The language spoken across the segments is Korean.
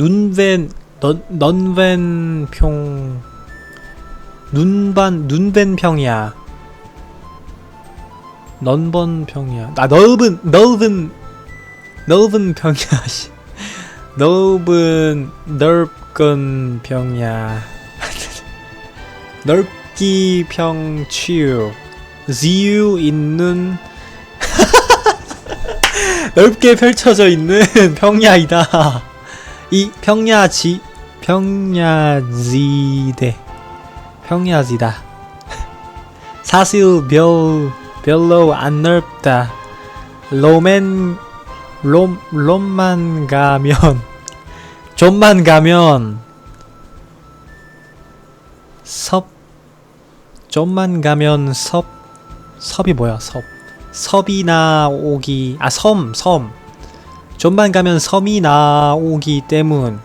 눈벤 넌 넌벤 평 눈반 눈벤 평이야. 넌번 평이야. 아 넓은 넓은 넓은 평이야 씨. 넓은 넓은 평이야. 넓기 평치유. 지유 있는 넓게 펼쳐져 있는 평야이다. 이 평야지 평야지대 평야지다. 사실 별 별로 안 넓다. 로맨 롬 롬만 가면 좀만 가면 섭 좀만 가면 섭 섭이 뭐야 섭 섭이 나 오기 아섬섬 좀만 가면 섬이 나오기 때문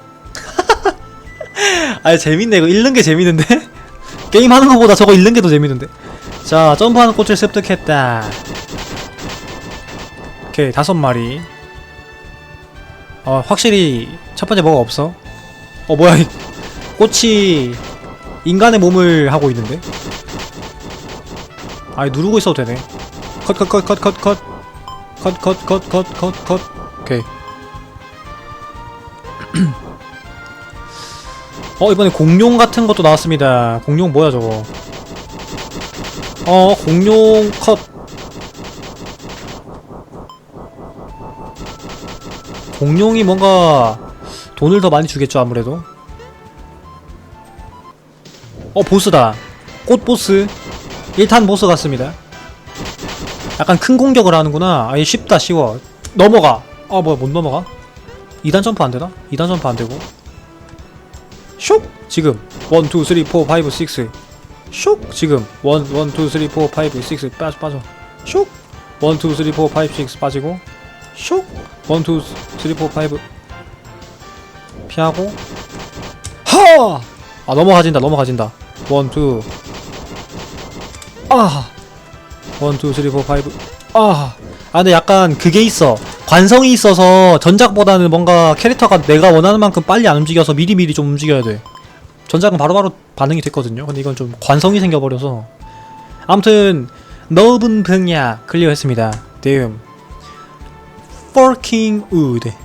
아 재밌네 이거 읽는 게 재밌는데 게임 하는 거보다 저거 읽는 게 더 재밌는데 자 점프하는 꽃을 습득했다 오케이 다섯 마리 어 확실히 첫 번째 뭐가 없어 어 뭐야 이 꽃이 인간의 몸을 하고 있는데 아 누르고 있어도 되네 컷 컷 컷 컷 컷 컷 컷 컷 컷 컷 컷컷 오케이. 어 이번에 공룡 같은 것도 나왔습니다. 공룡 뭐야 저거? 어 공룡 컷 공룡이 뭔가 돈을 더 많이 주겠죠 아무래도? 어 보스다. 꽃 보스. 1탄 보스 같습니다. 약간 큰 공격을 하는구나. 아예 쉽다 쉬워. 넘어가 아 뭐야 못 넘어가? 2단 점프 안되나? 2단 점프 안되고. 슉! 지금. 1 2 3 4 5 6 슉! 지금. 1 1 2 3 4 5 6 빠져 빠져. 슉! 1 2 3 4 5 6 빠지고. 슉! 1 2 3 4 5 피하고. 하! 아 넘어가진다 넘어가진다. 1 2 아! 1, 2, 3, 4, 5. 아. 아, 근데 약간 그게 있어. 관성이 있어서 전작보다는 뭔가 캐릭터가 내가 원하는 만큼 빨리 안 움직여서 미리미리 좀 움직여야 돼. 전작은 바로바로 반응이 됐거든요. 근데 이건 좀 관성이 생겨버려서. 아무튼, 넓은 분야 클리어 했습니다. 다음. Forking Wood.